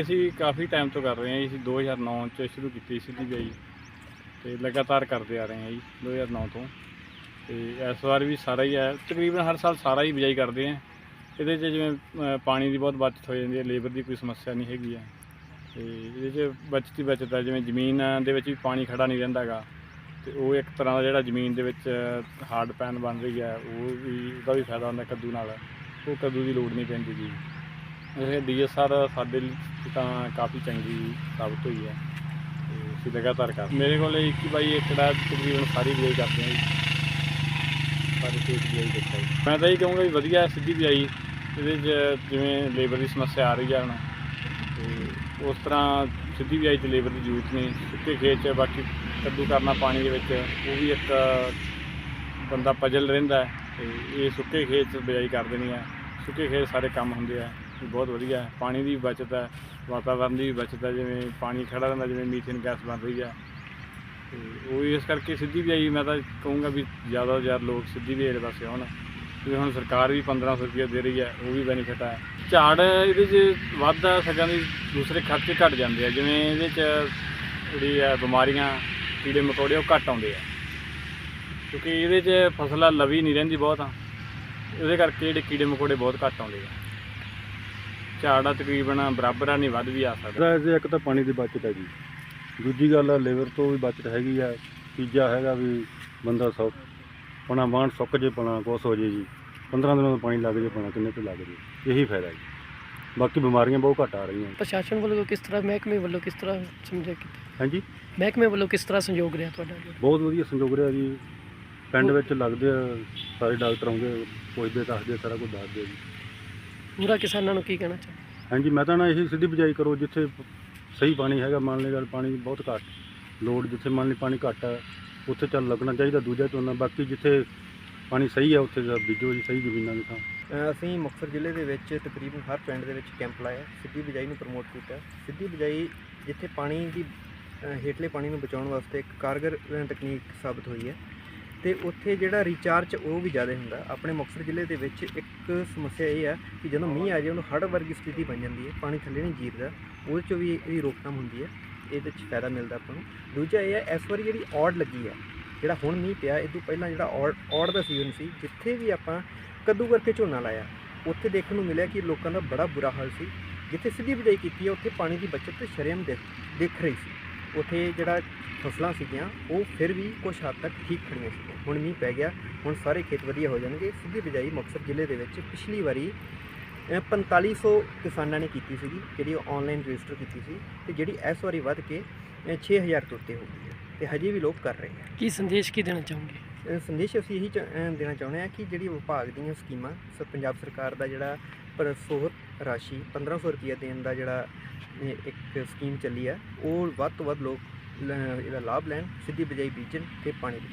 ਅਸੀਂ ਕਾਫੀ ਟਾਈਮ ਤੋਂ ਕਰ ਰਹੇ ਹਾਂ ਜੀ। ਅਸੀਂ 2009 ਚ ਸ਼ੁਰੂ ਕੀਤੀ ਸਿੱਧੀ ਬਿਜਾਈ ਤੇ ਲਗਾਤਾਰ ਕਰਦੇ ਆ ਰਹੇ ਹਾਂ ਜੀ 2009 ਤੋਂ। ਤੇ ਇਸ ਵਾਰ ਵੀ ਸਾਰਾ ਹੀ ਹੈ। ਤਕਰੀਬਨ ਹਰ ਸਾਲ ਸਾਰਾ ਹੀ ਬਿਜਾਈ ਕਰਦੇ ਹਾਂ। ਇਹਦੇ 'ਚ ਜਿਵੇਂ ਪਾਣੀ ਦੀ ਬਹੁਤ ਬਚਤ ਹੋ ਜਾਂਦੀ ਹੈ ਲੇਬਰ ਦੀ ਕੋਈ ਸਮੱਸਿਆ ਨਹੀਂ ਹੈਗੀ ਹੈ। ਤੇ ਇਹਦੇ 'ਚ ਬਚਤ ਹੀ ਬਚਤ ਹੈ, ਜਿਵੇਂ ਜ਼ਮੀਨ ਦੇ ਵਿੱਚ ਵੀ ਪਾਣੀ ਖੜਾ ਨਹੀਂ ਰਹਿੰਦਾਗਾ ਤੇ ਉਹ ਇੱਕ ਤਰ੍ਹਾਂ ਦਾ ਜਿਹੜਾ ਜ਼ਮੀਨ ਦੇ ਵਿੱਚ ਹਾਰਡ ਪੈਨ ਬਣ ਰਹੀ ਹੈ, ਉਹ ਵੀ, ਉਹਦਾ ਵੀ ਫਾਇਦਾ ਹੁੰਦਾ ਕੱਦੂ ਨਾਲ। ਉਹ ਕੱਦੂ ਦੀ ਲੋੜ ਨਹੀਂ ਪੈਂਦੀ ਜੀ। ਇਹ ਡੀਐਸਆਰ ਸਾਡੇ ਲਈ ਤਾਂ ਕਾਫੀ ਚੰਗੀ ਸਾਬਤ ਹੋਈ ਹੈ ਤੇ ਅਸੀਂ ਲਗਾਤਾਰ ਕਰ ਮੇਰੇ ਕੋਲ 21 ਬਾਈ ਏਕੜ ਹੈ ਤਕਰੀਬਨ ਸਾਰੀ ਬਿਜਾਈ ਕਰਦੇ ਹਾਂ ਜੀ। ਸਾਰੇ ਖੇਤ ਬਿਜਾਈ ਦਿੱਤਾ ਜੀ। ਮੈਂ ਤਾਂ ਇਹ ਕਹੂੰਗਾ ਵੀ ਵਧੀਆ ਸਿੱਧੀ ਬਿਜਾਈ ਇਹਦੇ 'ਚ ਜਿਵੇਂ ਲੇਬਰ ਦੀ ਸਮੱਸਿਆ ਆ ਰਹੀ ਹੈ ਹੁਣ, ਤੇ ਉਸ ਤਰ੍ਹਾਂ ਸਿੱਧੀ ਬਿਜਾਈ 'ਚ ਲੇਬਰ ਦੀ ਜ਼ਰੂਰਤ ਨਹੀਂ। ਸੁੱਕੇ ਖੇਤ 'ਚ, ਬਾਕੀ ਕੱਦੂ ਕਰਨਾ ਪਾਣੀ ਦੇ ਵਿੱਚ, ਉਹ ਵੀ ਇੱਕ ਬੰਦਾ ਪਜਲ ਰਹਿੰਦਾ ਹੈ। ਤੇ ਇਹ ਸੁੱਕੇ ਖੇਤ 'ਚ ਬਿਜਾਈ ਕਰ ਦੇਣੀ ਹੈ। ਸੁੱਕੇ ਖੇਤ ਸਾਰੇ ਕੰਮ ਹੁੰਦੇ ਆ। ਇਹ ਬਹੁਤ ਵਧੀਆ ਹੈ। ਪਾਣੀ ਦੀ ਵੀ ਬਚਤ ਹੈ, ਵਾਤਾਵਰਨ ਦੀ ਵੀ ਬਚਤ ਹੈ, ਜਿਵੇਂ ਪਾਣੀ ਖੜਾ ਰਹਿੰਦਾ, ਜਿਵੇਂ ਮੀਥੇਨ ਗੈਸ ਬਣ ਰਹੀ ਹੈ। ਤੇ ਉਹ ਇਸ ਕਰਕੇ ਸਿੱਧੀ ਬਿਜਾਈ ਮੈਂ ਤਾਂ ਕਹੂੰਗਾ ਵੀ ਜ਼ਿਆਦਾ ਤੋਂ ਜ਼ਿਆਦਾ ਲੋਕ ਸਿੱਧੀ ਬਿਜਾਈ ਦੇ ਪਾਸੇ ਆਉਣ। ਜਿਵੇਂ ਹੁਣ ਸਰਕਾਰ ਵੀ 1500 ਰੁਪਏ ਦੇ ਰਹੀ ਹੈ, ਉਹ ਵੀ ਬੈਨੀਫਿਟ ਹੈ। ਝਾੜ ਇਹਦੇ 'ਚ ਵੱਧਦਾ ਸਗੋਂ ਦੀ ਦੂਸਰੇ ਖਰਚੇ ਘਟ ਜਾਂਦੇ ਆ। ਜਿਵੇਂ ਇਹਦੇ 'ਚ ਜਿਹੜੀ ਹੈ ਬਿਮਾਰੀਆਂ, ਕੀੜੇ ਮਕੌੜੇ, ਉਹ ਘੱਟ ਆਉਂਦੇ ਆ। ਕਿਉਂਕਿ ਇਹਦੇ 'ਚ ਫਸਲਾਂ ਲਵੀ ਨਹੀਂ ਰਹਿੰਦੀ ਬਹੁਤ ਆ ਉਹਦੇ ਕਰਕੇ ਜਿਹੜੇ ਕੀੜੇ ਮਕੌੜੇ ਬਹੁਤ ਘੱਟ ਆਉਂਦੇ ਆ। ਝਾੜਾ ਤਕਰੀਬਨ ਬਰਾਬਰ ਆ ਨਹੀਂ ਵੱਧ ਵੀ ਆ ਸਕਦਾ। ਇਹਦਾ ਇੱਕ ਤਾਂ ਪਾਣੀ ਦੀ ਬਚਤ ਹੈ ਜੀ। ਦੂਜੀ ਗੱਲ ਆ ਲੇਬਰ ਤੋਂ ਵੀ ਬਚਤ ਹੈਗੀ ਆ। ਤੀਜਾ ਹੈਗਾ ਵੀ ਬੰਦਾ ਸੌ ਪਣਾ ਬਾਣ ਸੁੱਕ ਜੇ ਪਣਾ ਕੁਛ ਹੋ ਜੇ ਜੀ। 15 ਦਿਨਾਂ ਦਾ ਪਾਣੀ ਲੱਗ ਜੇ ਪਣਾ ਕਿੰਨੇ ਤੇ ਲੱਗ ਜੇ। ਇਹੀ ਫਾਇਦਾ ਜੀ। ਬਾਕੀ ਬਿਮਾਰੀਆਂ ਬਹੁਤ ਘੱਟ ਆ ਰਹੀਆਂ। ਪ੍ਰਸ਼ਾਸਨ ਵੱਲੋਂ ਕਿਸ ਤਰ੍ਹਾਂ ਮਹਿਕਮੇ ਵੱਲੋਂ ਕਿਸ ਤਰ੍ਹਾਂ ਸਮਝਿਆ ਕੀਤਾ ਹਾਂਜੀ? ਮਹਿਕਮੇ ਵੱਲੋਂ ਕਿਸ ਤਰ੍ਹਾਂ ਸੰਯੋਗ ਰਿਹਾ ਤੁਹਾਡਾ? ਬਹੁਤ ਵਧੀਆ ਸੰਯੋਗ ਰਿਹਾ ਜੀ। ਪਿੰਡ ਵਿੱਚ ਲੱਗਦੇ ਆ ਸਾਰੇ ਡਾਕਟਰ ਆਉਂਦੇ ਪੁੱਛਦੇ ਦੱਸਦੇ ਸਾਰਾ ਕੁਝ ਦੱਸਦੇ ਜੀ। ਪੂਰਾ ਕਿਸਾਨਾਂ ਨੂੰ ਕੀ ਕਹਿਣਾ ਚਾਹੁੰਦੇ? ਹਾਂਜੀ ਮੈਂ ਤਾਂ ਨਾ ਇਹੀ ਸਿੱਧੀ ਬਿਜਾਈ ਕਰੋ ਜਿੱਥੇ ਸਹੀ ਪਾਣੀ ਹੈਗਾ ਮੰਨ ਲਈ ਗੱਲ ਪਾਣੀ ਬਹੁਤ ਘੱਟ ਲੋੜ ਜਿੱਥੇ ਮੰਨ ਲਈ ਪਾਣੀ ਘੱਟ ਹੈ ਉੱਥੇ ਚੱਲ ਲੱਗਣਾ ਚਾਹੀਦਾ ਦੂਜਾ ਝੋਨਾ ਬਾਕੀ ਜਿੱਥੇ ਪਾਣੀ ਸਹੀ ਹੈ ਉੱਥੇ ਦਾ ਬੀਜੋ ਜੀ ਸਹੀ ਜ਼ਮੀਨਾਂ ਦੀ ਥਾਂ। ਅ, ਅਸੀਂ ਮੁਕਤਸਰ ਜ਼ਿਲ੍ਹੇ ਦੇ ਵਿੱਚ ਤਕਰੀਬਨ ਹਰ ਪਿੰਡ ਦੇ ਵਿੱਚ ਕੈਂਪ ਲਾਇਆ ਸਿੱਧੀ ਬਿਜਾਈ ਨੂੰ ਪ੍ਰਮੋਟ ਕੀਤਾ। ਸਿੱਧੀ ਬਿਜਾਈ ਜਿੱਥੇ ਪਾਣੀ ਦੀ ਹੇਠਲੇ ਪਾਣੀ ਨੂੰ ਬਚਾਉਣ ਵਾਸਤੇ ਇੱਕ ਕਾਰਗਰ ਤਕਨੀਕ ਸਾਬਤ ਹੋਈ ਹੈ। ਤੇ ਉੱਥੇ ਜਿਹੜਾ ਰੀਚਾਰਜ ਉਹ ਵੀ ਜ਼ਿਆਦਾ ਹੁੰਦਾ। ਆਪਣੇ ਮੁਕਤਸਰ ਜ਼ਿਲ੍ਹੇ ਦੇ ਵਿੱਚ ਇੱਕ ਸਮੱਸਿਆ ਇਹ ਹੈ ਕਿ ਜਦੋਂ ਮੀਂਹ ਆ ਜਾਏ, ਉਹਨੂੰ ਹੜ੍ਹ ਵਰਗੀ ਸਥਿਤੀ ਬਣ ਜਾਂਦੀ ਹੈ, ਪਾਣੀ ਥੱਲੇ ਨਹੀਂ ਜੀਰਦਾ। ਉਹਦੇ 'ਚੋਂ ਵੀ ਇਹਦੀ ਰੋਕਥਾਮ ਹੁੰਦੀ ਹੈ, ਇਹਦੇ 'ਚ ਫਾਇਦਾ ਮਿਲਦਾ ਆਪਾਂ ਨੂੰ। ਦੂਜਾ ਇਹ ਹੈ ਇਸ ਵਾਰੀ ਜਿਹੜੀ ਔੜ ਲੱਗੀ ਆ, ਜਿਹੜਾ ਹੁਣ ਮੀਂਹ ਪਿਆ, ਇਹ ਤੋਂ ਪਹਿਲਾਂ ਜਿਹੜਾ ਔੜ ਔੜ ਦਾ ਸੀਜ਼ਨ ਸੀ, ਜਿੱਥੇ ਵੀ ਆਪਾਂ ਕੱਦੂ ਕਰਕੇ ਝੋਨਾ ਲਾਇਆ, ਉੱਥੇ ਦੇਖਣ ਨੂੰ ਮਿਲਿਆ ਕਿ ਲੋਕਾਂ ਦਾ ਬੜਾ ਬੁਰਾ ਹਾਲ ਸੀ। ਜਿੱਥੇ ਸਿੱਧੀ ਬਿਜਾਈ ਕੀਤੀ ਹੈ ਉੱਥੇ ਪਾਣੀ ਦੀ ਬਚਤ ਸ਼ਰੇਆਮ ਦਿਖ ਦਿਖ ਰਹੀ ਸੀ। ਉੱਥੇ ਜਿਹੜਾ ਫਸਲਾਂ ਸੀਗੀਆਂ ਉਹ ਫਿਰ ਵੀ ਕੁਝ ਹੱਦ ਤੱਕ ਠੀਕ ਖੜੀਆਂ ਸੀ ਹੁਣ ਮੀਂਹ ਪੈ ਗਿਆ ਹੁਣ ਸਾਰੇ ਖੇਤ ਵਧੀਆ ਹੋ ਜਾਣਗੇ। ਸਿੱਧੀ ਬਿਜਾਈ ਮੁਕਤਸਰ ਜ਼ਿਲ੍ਹੇ ਦੇ ਵਿੱਚ ਪਿਛਲੀ ਵਾਰੀ ਅ, 4500 ਕਿਸਾਨਾਂ ਨੇ ਕੀਤੀ ਸੀਗੀ ਜਿਹੜੀ ਆਨਲਾਈਨ ਰਜਿਸਟਰ ਕੀਤੀ ਸੀ ਤੇ ਜਿਹੜੀ ਇਸ ਵਾਰੀ ਵੱਧ ਕੇ ਅ, 6000 ਤੋਂ ਉੱਤੇ ਹੋ ਗਈ ਹੈ ਤੇ ਹਜੇ ਵੀ ਲੋਕ ਕਰ ਰਹੇ ਹੈ। ਕੀ ਸੰਦੇਸ਼ ਕੀ ਦੇਣਾ ਚਾਹੋਗੇ? ਸੰਦੇਸ਼ ਅਸੀਂ ਇਹੀ ਦੇਣਾ ਚਾਹੁੰਦੇ ਹਾਂ ਕਿ ਜਿਹੜੀ ਵਿਭਾਗ ਦੀਆਂ ਸਕੀਮਾਂ ਪੰਜਾਬ ਸਰਕਾਰ ਦਾ ਜਿਹੜਾ ਪ੍ਰਸੋਹਤ ਰਾਸ਼ੀ 1500 ਰੁਪਏ ਦੇਣ ਦਾ ਜਿਹੜਾ ਇੱਕ ਸਕੀਮ ਚੱਲੀ ਹੈ, ਉਹ ਵੱਧ ਤੋਂ ਵੱਧ ਲੋਕ ਇਹਦਾ ਲਾਭ ਲੈਣ, ਸਿੱਧੀ ਬਿਜਾਈ ਬੀਜਣ ਤੇ ਪਾਣੀ ਬਚਾਉਣ।